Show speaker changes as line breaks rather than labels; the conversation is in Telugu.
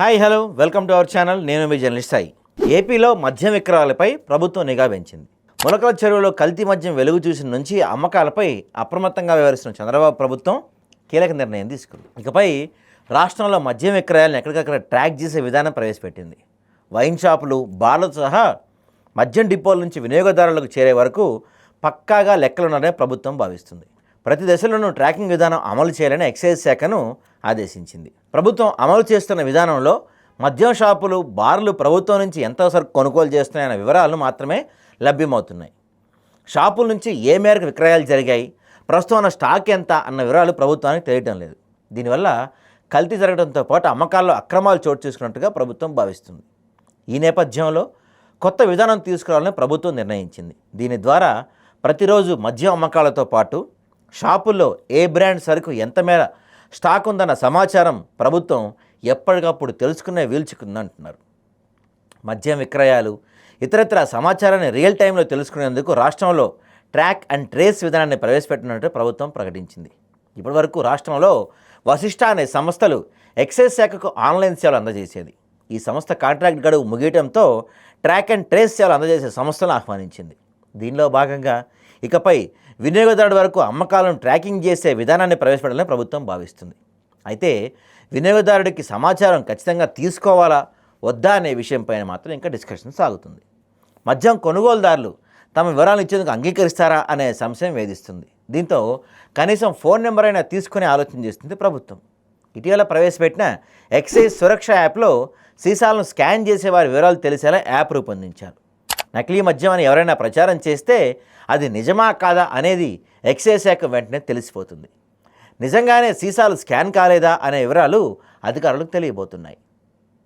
Hi hello. Welcome to our channel. నేను మీ జర్నలిస్ట్ సాయి. ఏపీలో మద్యం విక్రయాలపై ప్రభుత్వం నిఘా పెంచింది. ములకల చెరువులో కల్తీ మద్యం వెలుగు చూసిన నుంచి అమ్మకాలపై అప్రమత్తంగా వ్యవహరిస్తున్న చంద్రబాబు ప్రభుత్వం కీలక నిర్ణయం తీసుకుంది. ఇకపై రాష్ట్రంలో మద్యం విక్రయాలను ఎక్కడికక్కడ ట్రాక్ చేసే విధానం ప్రవేశపెట్టింది. వైన్ షాపులు బార్లు సహా మద్యం డిపోల నుంచి వినియోగదారులకు చేరే వరకు పక్కాగా లెక్కలున్నారని ప్రభుత్వం భావిస్తుంది. ప్రతి దశలోనూ ట్రాకింగ్ విధానం అమలు చేయాలని ఎక్సైజ్ శాఖను ఆదేశించింది. ప్రభుత్వం అమలు చేస్తున్న విధానంలో మద్యం షాపులు బార్లు ప్రభుత్వం నుంచి ఎంత సరుకు కొనుగోలు చేస్తున్నాయన్న వివరాలు మాత్రమే లభ్యమవుతున్నాయి. షాపుల నుంచి ఏ మేరకు విక్రయాలు జరిగాయి ప్రస్తుతం ఉన్న స్టాక్ ఎంత అన్న వివరాలు ప్రభుత్వానికి తెలియటం లేదు. దీనివల్ల కల్తీ జరగడంతో పాటు అమ్మకాల్లో అక్రమాలు చోటు చేసుకున్నట్టుగా ప్రభుత్వం భావిస్తుంది. ఈ నేపథ్యంలో కొత్త విధానం తీసుకురావాలని ప్రభుత్వం నిర్ణయించింది. దీని ద్వారా ప్రతిరోజు మద్యం అమ్మకాలతో పాటు షాపుల్లో ఏ బ్రాండ్ సరుకు ఎంత మేర స్టాక్ ఉందన్న సమాచారం ప్రభుత్వం ఎప్పటికప్పుడు తెలుసుకునే వీల్చుకుందంటున్నారు. మద్యం విక్రయాలు ఇతరత్ర సమాచారాన్ని రియల్ టైంలో తెలుసుకునేందుకు రాష్ట్రంలో ట్రాక్ అండ్ ట్రేస్ విధానాన్ని ప్రవేశపెట్టినట్టు ప్రభుత్వం ప్రకటించింది. ఇప్పటివరకు రాష్ట్రంలో వశిష్ట అనే సంస్థలు ఎక్సైజ్ శాఖకు ఆన్లైన్ సేవలు అందజేసేది. ఈ సంస్థ కాంట్రాక్ట్ గడువు ముగియటంతో ట్రాక్ అండ్ ట్రేస్ సేవలు అందజేసే సంస్థలను ఆహ్వానించింది. దీనిలో భాగంగా ఇకపై వినియోగదారుడి వరకు అమ్మకాలను ట్రాకింగ్ చేసే విధానాన్ని ప్రవేశపెట్టాలని ప్రభుత్వం భావిస్తుంది. అయితే వినియోగదారుడికి సమాచారం ఖచ్చితంగా తీసుకోవాలా వద్దా అనే విషయంపైన మాత్రం ఇంకా డిస్కషన్ సాగుతుంది. మద్యం కొనుగోలుదారులు తమ వివరాలు ఇచ్చేందుకు అంగీకరిస్తారా అనే సంశయం వేధిస్తుంది. దీంతో కనీసం ఫోన్ నెంబర్ అయినా తీసుకునే ఆలోచన చేస్తుంది ప్రభుత్వం. ఇటీవల ప్రవేశపెట్టిన ఎక్సైజ్ సురక్ష యాప్లో సీసాలను స్కాన్ చేసే వారి వివరాలు తెలిసేలా యాప్ రూపొందించారు. నకిలీ మద్యం అని ఎవరైనా ప్రచారం చేస్తే అది నిజమా కాదా అనేది ఎక్సైజ్ శాఖ వెంటనే తెలిసిపోతుంది. నిజంగానే సీసాలు స్కాన్ కాలేదా అనే వివరాలు అధికారులకు తెలియబోతున్నాయి.